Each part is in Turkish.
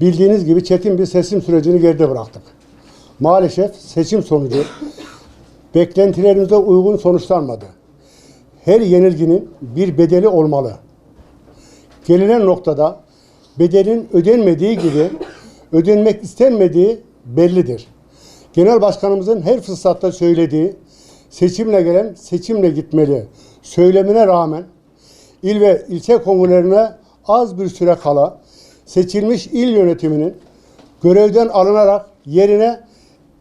bildiğiniz gibi çetin bir seçim sürecini geride bıraktık. Maalesef seçim sonucu beklentilerimize uygun sonuçlanmadı. Her yenilginin bir bedeli olmalı. Gelinen noktada bedelin ödenmediği gibi ödenmek istenmediği bellidir. Genel Başkanımızın her fırsatta söylediği seçimle gelen seçimle gitmeli söylemine rağmen il ve ilçe kongrelerine az bir süre kala seçilmiş il yönetiminin görevden alınarak yerine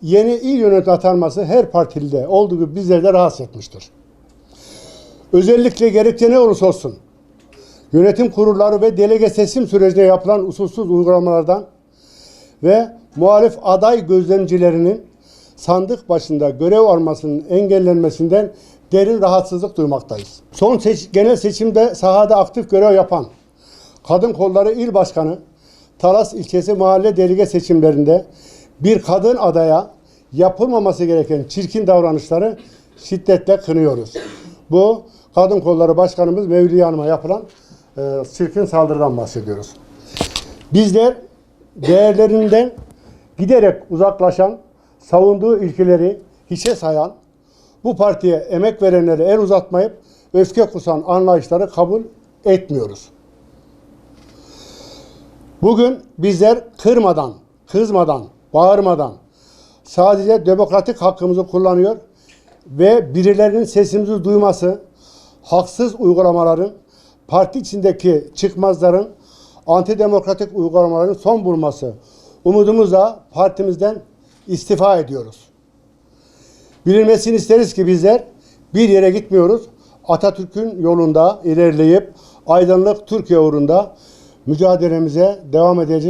yeni il yönetimi atanması her partilide olduğu gibi bizleri de rahatsız etmiştir. Özellikle gerekçe ne olursa olsun yönetim kurulları ve delege seçim sürecinde yapılan usulsüz uygulamalardan ve muhalif aday gözlemcilerinin sandık başında görev almasının engellenmesinden derin rahatsızlık duymaktayız. Son seç- genel seçimde sahada aktif görev yapan Kadın Kolları İl Başkanı Talas ilçesi mahalle delege seçimlerinde bir kadın adaya yapılmaması gereken çirkin davranışları şiddetle kınıyoruz. Bu Kadın Kolları Başkanımız Mevliye Hanım'a yapılan e, çirkin saldırıdan bahsediyoruz. Bizler değerlerinden giderek uzaklaşan, savunduğu ilkeleri hiçe sayan, bu partiye emek verenlere el uzatmayıp öfke kusan anlayışları kabul etmiyoruz. Bugün bizler kırmadan, kızmadan, bağırmadan sadece demokratik hakkımızı kullanıyor ve birilerinin sesimizi duyması, haksız uygulamaların, parti içindeki çıkmazların, antidemokratik uygulamaların son bulması umudumuzla partimizden istifa ediyoruz. Bilinmesini isteriz ki bizler bir yere gitmiyoruz. Atatürk'ün yolunda ilerleyip aydınlık Türkiye uğrunda mücadelemize devam edeceğiz.